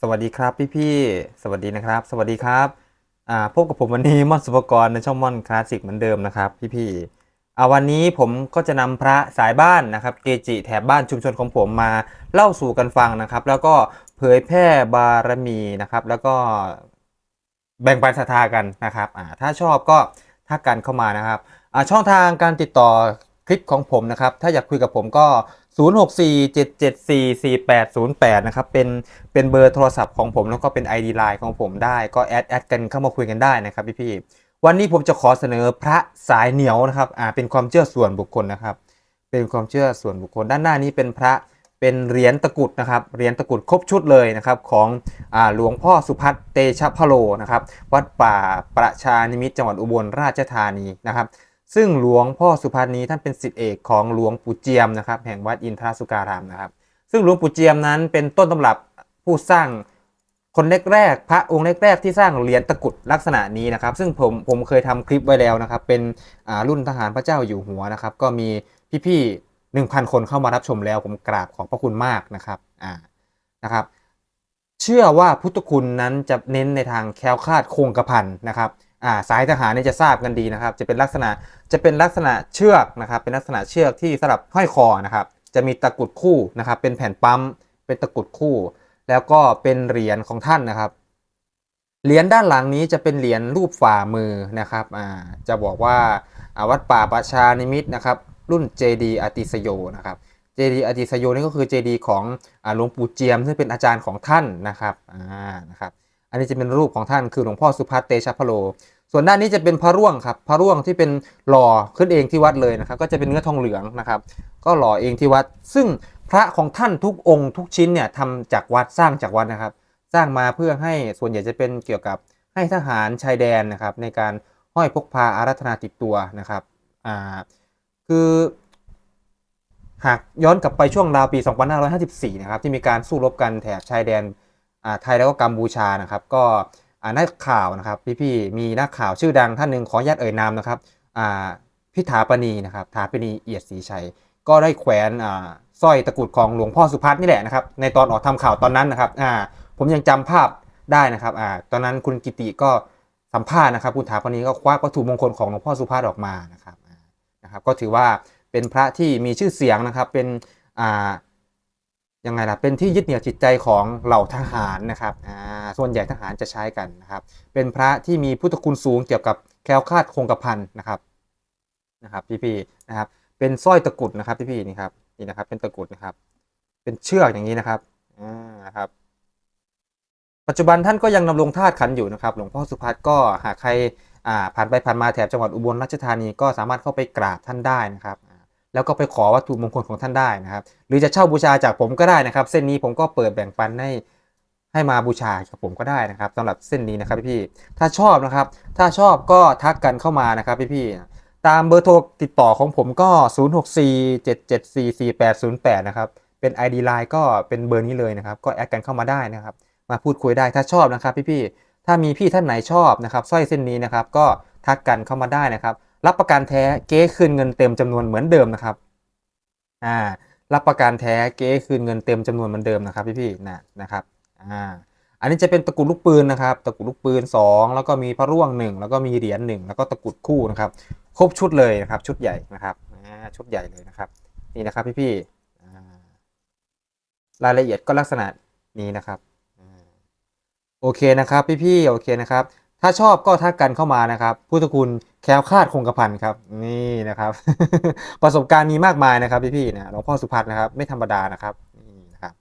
สวัสดีครับพี่พี่สวัสดีนะครับ สวัสดีครับอ่าพบกับผมวันนี้ม่อนสุภกรในช่องม่อนคลาสสิกเหมือนเดิมนะครับพี่พี่อ่าวันนี้ผมก็จะนำพระสายบ้านนะครับเกจิแถบบ้านชุมชนของผมมาเล่าสู่กันฟังนะครับ แล้วก็เผยแพร่บารมีนะครับ แล้วก็แบ่งปันศรัทธากันนะครับอ่าถ้าชอบก็ทักกันเข้ามานะครับอ่าช่องทางการติดต่อคลิปของผมนะครับ ถ้าอยากคุยกับผมก็ 0647744808 นะครับ เป็นเป็นเบอร์โทรศัพท์ของผมแล้วก็เป็น ID Line ของผมได้ก็แอดแอดกันเข้ามาคุยกันได้นะครับพี่พี่ๆวันนี้ผมจะขอเสนอพระสายเหนียวนะครับอ่าเป็นความเชื่อส่วนบุคคลนะครับ เป็นความเชื่อส่วนบุคคล ด้านหน้านี้เป็นพระเป็นเหรียญตะกุดนะครับเหรียญตะกุดครบชุดเลยนะครับของอ่าหลวงพ่อสุพัฒน์เตชะพะโลนะครับ วัดป่าประชานิมิตจังหวัดอุบลราชธานีนะครับ ซึ่งหลวงพ่อสุพรรณนี้ท่านเป็นศิษย์เอกของหลวงปู่เจียมนะครับแห่งวัดอินทรสุการามนะครับ ซึ่งหลวงปู่เจียมนั้นเป็นต้นตำรับผู้สร้างคนแรกๆพระองค์แรกๆที่สร้างเหรียญตะกุดลักษณะนี้นะครับ ซึ่งผมผมเคยทำคลิปไว้แล้วนะครับ เป็นอ่ารุ่นทหารพระเจ้าอยู่หัวนะครับ ก็มีพี่ๆหนึ่งพันคนเข้ามารับชมแล้ว ผมกราบขอบพระคุณมากนะครับอ่านะครับ เชื่อว่าพุทธคุณนั้นจะเน้นในทางแคล้วคลาดคงกระพันนะครับ อ่าสายทหารเนี่ยจะทราบกันดีนะครับ จะเป็นลักษณะจะเป็นลักษณะเชือกนะครับ เป็นลักษณะเชือกที่สำหรับห้อยคอนะครับ จะมีตะกุดคู่นะครับ เป็นแผ่นปั๊ม เป็นตะกุดคู่ แล้วก็เป็นเหรียญของท่านนะครับ เหรียญด้านหลังนี้จะเป็นเหรียญรูปฝ่ามือนะครับอ่าจะบอกว่าอาวัดป่าประชานิมิตนะครับ รุ่นเจดีอติสโยนะครับเจดีอติสโยนี่ก็คือเจดีของหลวงปู่เจียม ซึ่งเป็นอาจารย์ของท่านนะครับอ่านะครับ อันนี้จะเป็นรูปของท่านคือหลวงพ่อสุพัฒน์เตชะพะโล ส่วนด้านนี้จะเป็นพระร่วงครับพระร่วงที่เป็นหล่อขึ้นเองที่วัดเลยนะครับ ก็จะเป็นเนื้อทองเหลืองนะครับ ก็หล่อเองที่วัด ซึ่งพระของท่านทุกองค์ทุกชิ้นเนี่ยทำจากวัดสร้างจากวัดนะครับ สร้างมาเพื่อให้ส่วนใหญ่จะเป็นเกี่ยวกับให้ทหารชายแดนนะครับ ในการห้อยพกพาอารัธนาติดตัวนะครับอ่าคือหากย้อนกลับไปช่วงราวปี 2554 นะครับ ที่มีการสู้รบกันแถบชายแดน ไทยแล้วก็กัมพูชานะครับ ก็นักข่าวนะครับ พี่ๆมีนักข่าวชื่อดังท่านหนึ่งขออนุญาตเอ่ยนามนะครับอ่าพิธาปณีนะครับถาปณีเอียดศรีชัย ก็ได้แขวนอ่าสร้อยตะกรุดของหลวงพ่อสุพัฒน์นี่แหละนะครับ ในตอนออกทำข่าวตอนนั้นนะครับอ่าผมยังจำภาพได้นะครับอ่าตอนนั้นคุณกิติก็สัมภาษณ์นะครับคุณถาปณีก็คว้าวัตถุมงคลของหลวงพ่อสุพัฒน์ออกมานะครับนะครับ ก็ถือว่าเป็นพระที่มีชื่อเสียงนะครับเป็นอ่า ยังไงล่ะเป็นที่ยึดเหนี่ยวจิตใจของเหล่าทหารนะครับอ่าส่วนใหญ่ทหารจะใช้กันนะครับ เป็นพระที่มีพุทธคุณสูงเกี่ยวกับแคล้วคลาดคงกระพันนะครับนะครับพี่ๆนะครับ เป็นสร้อยตะกุดนะครับพี่ๆนี่ครับนี่นะครับ เป็นตะกุดนะครับ เป็นเชือกอย่างนี้นะครับอ่านะครับปัจจุบันท่านก็ยังดำรงธาตุขันอยู่นะครับ หลวงพ่อสุพัฒน์ก็หากใครผ่านไปผ่านมาแถบจังหวัดอุบลราชธานีก็สามารถเข้าไปกราบท่านได้นะครับ แล้วก็ไปขอวัตถุมงคลของท่านได้นะครับ หรือจะเช่าบูชาจากผมก็ได้นะครับ เส้นนี้ผมก็เปิดแบ่งปันให้ให้มาบูชากับผมก็ได้นะครับสำหรับเส้นนี้นะครับพี่ๆถ้าชอบนะครับ ถ้าชอบก็ทักกันเข้ามานะครับพี่ๆตามเบอร์โทรติดต่อของผมก็ 0647744808 นะครับ เป็น ID Line ก็เป็นเบอร์นี้เลยนะครับ ก็แอดกันเข้ามาได้นะครับ มาพูดคุยได้ถ้าชอบนะครับพี่ๆถ้ามีพี่ท่านไหนชอบนะครับสร้อยเส้นนี้นะครับ ก็ทักกันเข้ามาได้นะครับ รับประกันแท้เก๊คืนเงินเต็มจำนวนเหมือนเดิมนะครับอ่ารับประกันแท้เก๊คืนเงินเต็มจำนวนเหมือนเดิมนะครับพี่ๆนะนะครับอ่าอันนี้จะเป็นตะกุดลูกปืนนะครับ ตะกุดลูกปืน 2 แล้วก็มีพระร่วง 1 แล้วก็มีเหรียญ1แล้วก็ตะกุดคู่นะครับครบชุดเลยนะครับ ชุดใหญ่นะครับชุดใหญ่เลยนะครับ นี่นะครับพี่ๆอ่รายละเอียดก็ลักษณะนี้นะครับโอเคนะครับพี่ๆโอเคนะครับ ถ้าชอบก็ทักกันเข้ามานะครับ พุทธคุณแคล้วคลาดคงกระพันครับ นี่นะครับ ประสบการณ์มีมากมายนะครับพี่ๆนะหลวงพ่อสุพัฒน์นะครับ ไม่ธรรมดานะครับนี่นะครับ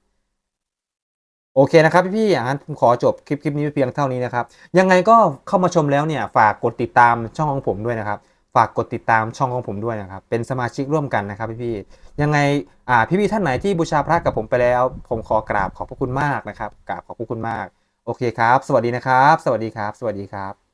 โอเคนะครับพี่ๆอย่างนั้นผมขอจบคลิปคลิปนี้เพียงเท่านี้นะครับ ยังไงก็เข้ามาชมแล้วเนี่ย ฝากกดติดตามช่องของผมด้วยนะครับ ฝากกดติดตามช่องของผมด้วยนะครับ เป็นสมาชิกร่วมกันนะครับพี่ๆยังไงอ่าพี่ๆท่านไหนที่บูชาพระกับผมไปแล้ว ผมขอกราบขอบพระคุณมากนะครับกราบขอบพระคุณมาก โอเคครับ สวัสดีนะครับ สวัสดีครับ สวัสดีครับ